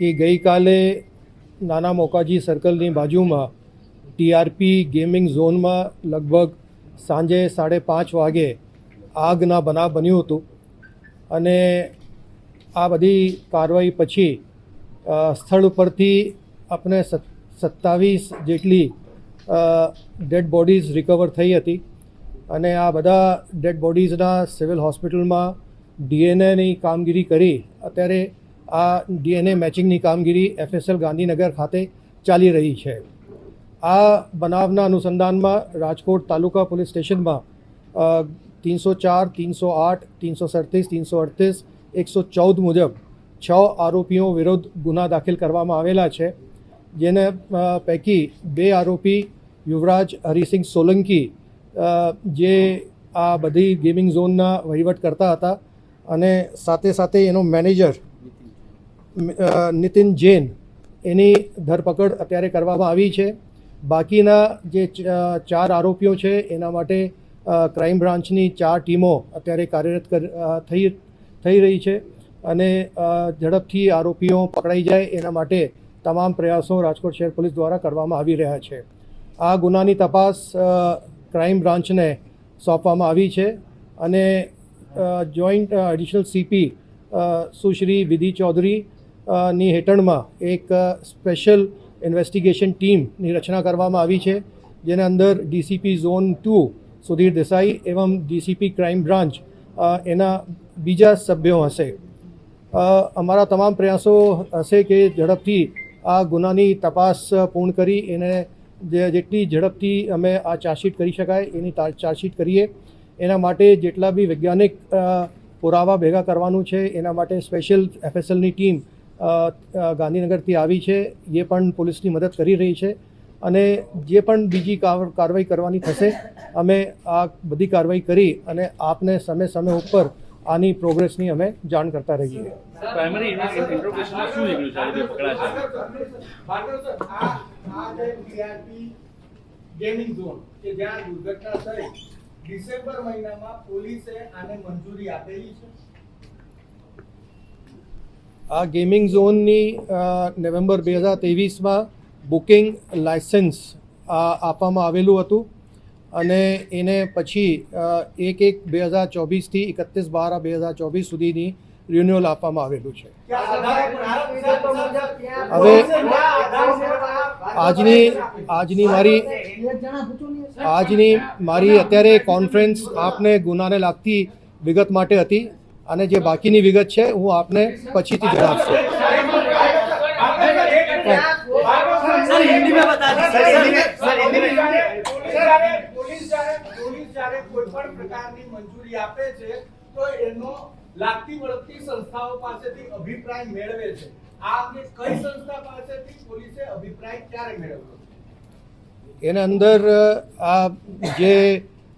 કે ગઈકાલે નાના મોકાજી સર્કલની બાજુમાં ટીઆરપી ગેમિંગ ઝોનમાં લગભગ સાંજે સાડે પાંચ વાગે આગના બનાવ બન્યું હતું. અને આ બધી કાર્યવાહી પછી સ્થળ ઉપરથી આપણે સત્તાવીસ જેટલી ડેડ બોડીઝ રિકવર થઈ હતી. અને આ બધા ડેડ બોડીઝના સિવિલ હોસ્પિટલમાં ડીએનએની કામગીરી કરી. અત્યારે આ ડીએનએ મેચિંગની કામગીરી એફએસએલ ગાંધીનગર ખાતે ચાલી રહી છે. આ બનાવના અનુસંધાનમાં રાજકોટ તાલુકા પોલીસ સ્ટેશનમાં તીનસો ચાર તીનસો આઠ તીનસો સડત્રીસ તીનસો અડતીસ એકસો ચૌદ મુજબ છ આરોપીઓ વિરુદ્ધ ગુના દાખલ કરવામાં આવેલા છે. જેને પૈકી બે આરોપી યુવરાજ હરિસિંહ સોલંકી જે આ બધી ગેમિંગ ઝોનના વહીવટ કરતા હતા અને સાથે સાથે એનો મેનેજર નીતિન જૈન, એની ધરપકડ અત્યારે કરવામાં આવી છે. બાકીના જે ચાર આરોપીઓ છે, એના માટે ક્રાઇમ બ્રાન્ચની ચાર ટીમો અત્યારે કાર્યરત કર- થઈ થઈ રહી છે અને ઝડપથી આરોપીઓ પકડાઈ જાય એના માટે તમામ પ્રયાસો રાજકોટ શહેર પોલીસ દ્વારા કરવામાં આવી રહ્યા છે. આ ગુનાની તપાસ ક્રાઇમ બ્રાન્ચને સોંપવામાં આવી છે અને જોઈન્ટ એડિશનલ સીપી સુશ્રી વિધિ ચૌધરી ની હેઠળમાં એક સ્પેશિયલ ઇન્વેસ્ટિગેશન ટીમની રચના કરવામાં આવી છે, જેના અંદર DCP zone two Sudhir Desai એવમ ડીસીપી ક્રાઇમ બ્રાન્ચ એના બીજા સભ્યો હશે. અમારા તમામ પ્રયાસો હશે કે ઝડપથી આ ગુનાની તપાસ પૂર્ણ કરી, એને જે, જેટલી ઝડપથી અમે આ ચાર્જશીટ કરી શકાય, એની ચાર્જશીટ કરીએ. એના માટે જેટલા બી વૈજ્ઞાનિક પુરાવા ભેગા કરવાનું છે, એના માટે સ્પેશિયલ એફએસએલની ટીમ ગાંધીનગરથી આવી છે એ પણ પોલીસની મદદ કરી રહી છે અને જે પણ બીજી કાર્યવાહી કરવાની થશે અમે આ બધી કાર્યવાહી કરી અને આપને સમય સમય ઉપર આની પ્રોગ્રેસની અમે જાણ કરતા રહીએ. પ્રાઇમરી ઇન્ટ્રોગેશનમાં શું નીકળ્યું છે? આ રીતે પકડાશે ભાર્ગવ સર, આ આ જે TRP ગેમિંગ ઝોન કે જ્યાં દુર્ઘટના થઈ ડિસેમ્બર મહિનામાં પોલીસે આને મંજૂરી આપેલી છે. આ ગેમિંગ ઝોનની નવેમ્બર બે હજાર ત્રેવીસમાં બુકિંગ લાયસન્સ આપવામાં આવેલું હતું. અને એને પછી એક એક બે હજાર ચોવીસથી એકત્રીસ બાર બે હજાર ચોવીસ સુધીની રિન્યુઅલ આપવામાં આવેલું છે. હવે આજની આજની મારી આજની મારી અત્યારે કોન્ફરન્સ આપને ગુનાને લાગતી વિગત માટે હતી. અને જે બાકીની વિગત છે હું આપને પછીથી જણાવશું લાગતી એના અંદર આ જે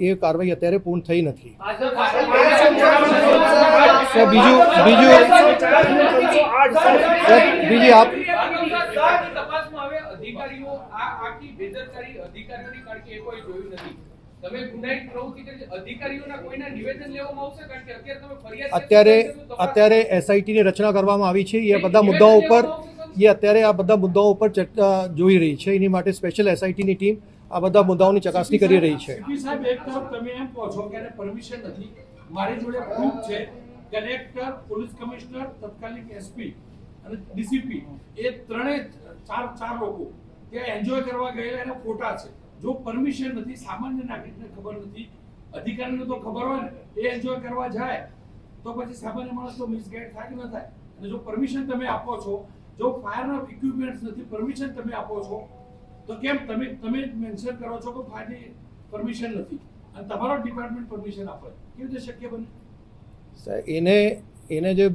એ કાર્યવાહી અત્યારે પૂર્ણ થઈ નથી. બીજું બીજું બીજી આપ અત્યારે અત્યારે એસઆઈટીની રચના કરવામાં આવી છે. એ બધા મુદ્દાઓ ઉપર એ અત્યારે આ બધા મુદ્દાઓ ઉપર ચર્ચા જોઈ રહી છે. એની માટે સ્પેશિયલ એસઆઈટીની ટીમ આ બધા મુદ્દાઓની ચકાસણી કરી રહી છે. સાહેબ તમે એમ કહો છો કે પરમિશન નથી. મારી જોડે પ્રૂફ છે કલેક્ટર, પોલીસ કમિશનર તત્કાલીન એસપી અને ડીસીપી એ ત્રણેય ચાર ચાર લોકો ત્યાં એન્જોય કરવા ગયેલા એના ફોટા છે. જો પરમિશન નથી, સામાન્ય નાગરિકને ખબર નથી, અધિકારીને તો ખબર હોય ને, એ એન્જોય કરવા જાય, તો પછી સામાન્ય માણસ તો થાય કે ન થાય? અને જો પરમિશન તમે આપો છો, જો ફાયરના ઇક્વિપમેન્ટ્સ નથી પરમિશન તમે આપો છો તો કેમ તમે તમે મેન્શન કરો છો કે ફાયરની પરમિશન નથી? અને તમારો ડિપાર્ટમેન્ટ પરમિશન આપે. કેવી રીતે શક્ય બને? એને એને જે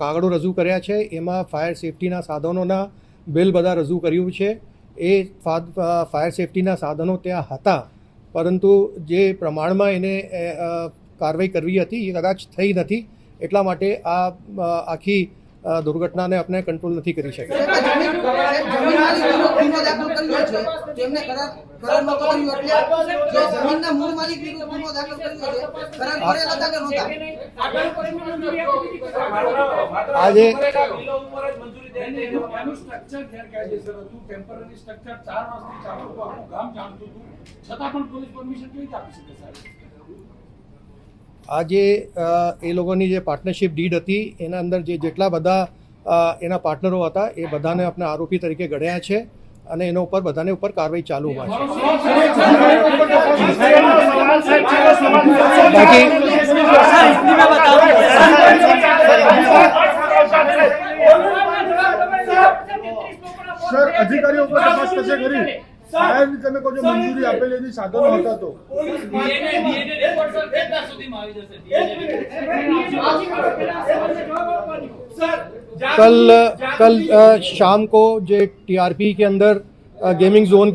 કાગળો રજૂ કર્યા છે, એમાં ફાયર સેફટીના સાધનોના બિલ બધા રજૂ કર્યું છે. એ ફાયર સેફટીના સાધનો ત્યાં હતા. પરંતુ જે પ્રમાણમાં એને કારવાઈ કરવી હતી, એ કદાચ થઈ નથી. એટલા માટે આ આખી દુર્ઘટનાને આપણે કંટ્રોલ નથી કરી શક્યા જમીન જમીન માલિક વિરુદ્ધ ગુનો દાખલ કર્યો છે. તેમને કરાર કરાર નહોતો કર્યો એટલે જે જમીનના મૂળ માલિક વિરુદ્ધ ગુનો દાખલ કર્યો છે. કરાર કરેલા હતા કે નહોતા? આગળ પર એમને મંજૂરી આપી દીધી કે ના? આજે એનું એનું સ્ટ્રક્ચર ગેરકાયદેસર હતું ટેમ્પરરી સ્ટ્રક્ચર ચાર વર્ષથી ચાલુ હતું આખું ગામ જાણતું હતું છતાં પણ પોલીસ પરમિશન કેવી રીતે આપી શકે સાહેબ આજે એ લોકોની જે પાર્ટનરશિપ ડીડ હતી એના અંદર જે જેટલા બધા એના પાર્ટનરો હતા એ બધાને આપણે આરોપી તરીકે ગણ્યા છે અને એના ઉપર બધાને ઉપર કાર્યવાહી ચાલુ હોય છે. સર અધિકારીઓ પર તપાસ કરી? તમે કહો મંજૂરી આપેલી સાધનો હતા તો? police DNA DNA report sir કેટલા સુધીમાં આવી જશે સર कल कल अ, शाम को जो टीआरपी के अंदर गेमिंग जोन